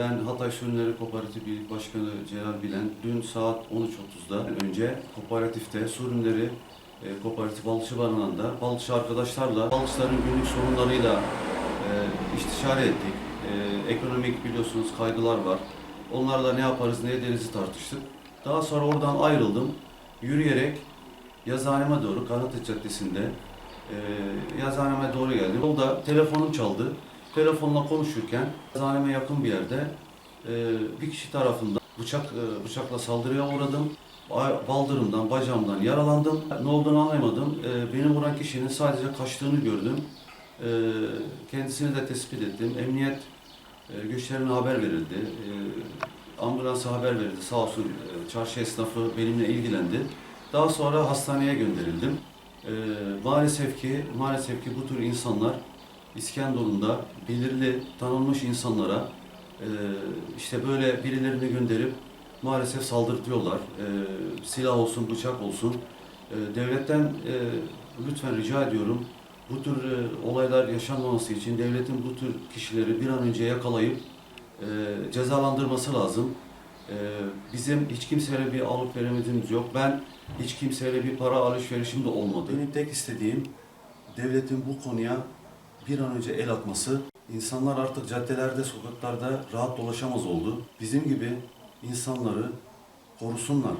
Ben Hatay Sürünleri Kooperatifi Başkanı Celal Bilen dün saat 13.30'da önce kooperatifte Sürünleri e, Kooperatif Balıkçı Barınağı'nda balıkçı arkadaşlarla balıkçıların günlük sorunlarıyla e, istişare ettik. E, ekonomik biliyorsunuz kaygılar var. Onlarla ne yaparız ne ederiz tartıştık. Daha sonra oradan ayrıldım. Yürüyerek yazıhaneme doğru Kanatı Caddesi'nde e, yazıhaneme doğru geldim. Yolda telefonum çaldı. Telefonla konuşurken yazıhaneme yakın bir yerde e, bir kişi tarafından bıçak e, bıçakla saldırıya uğradım. Ba- Baldırımdan, bacağımdan yaralandım. Ne olduğunu anlayamadım. E, beni vuran kişinin sadece kaçtığını gördüm. Kendisini de tespit ettim. Emniyet güçlerine haber verildi. Ambulansa haber verildi. Sağ olsun çarşı esnafı benimle ilgilendi. Daha sonra hastaneye gönderildim. Maalesef ki maalesef ki bu tür insanlar İskenderun'da belirli tanınmış insanlara e, işte böyle birilerini gönderip maalesef saldırtıyorlar. E, silah olsun, bıçak olsun. E, devletten e, lütfen rica ediyorum bu tür e, olaylar yaşanmaması için devletin bu tür kişileri bir an önce yakalayıp e, cezalandırması lazım. E, bizim hiç kimseyle bir alıp veremediğimiz yok. Ben hiç kimseyle bir para alışverişim de olmadı. Benim tek istediğim devletin bu konuya bir an önce el atması. İnsanlar artık caddelerde, sokaklarda rahat dolaşamaz oldu. Bizim gibi insanları korusunlar.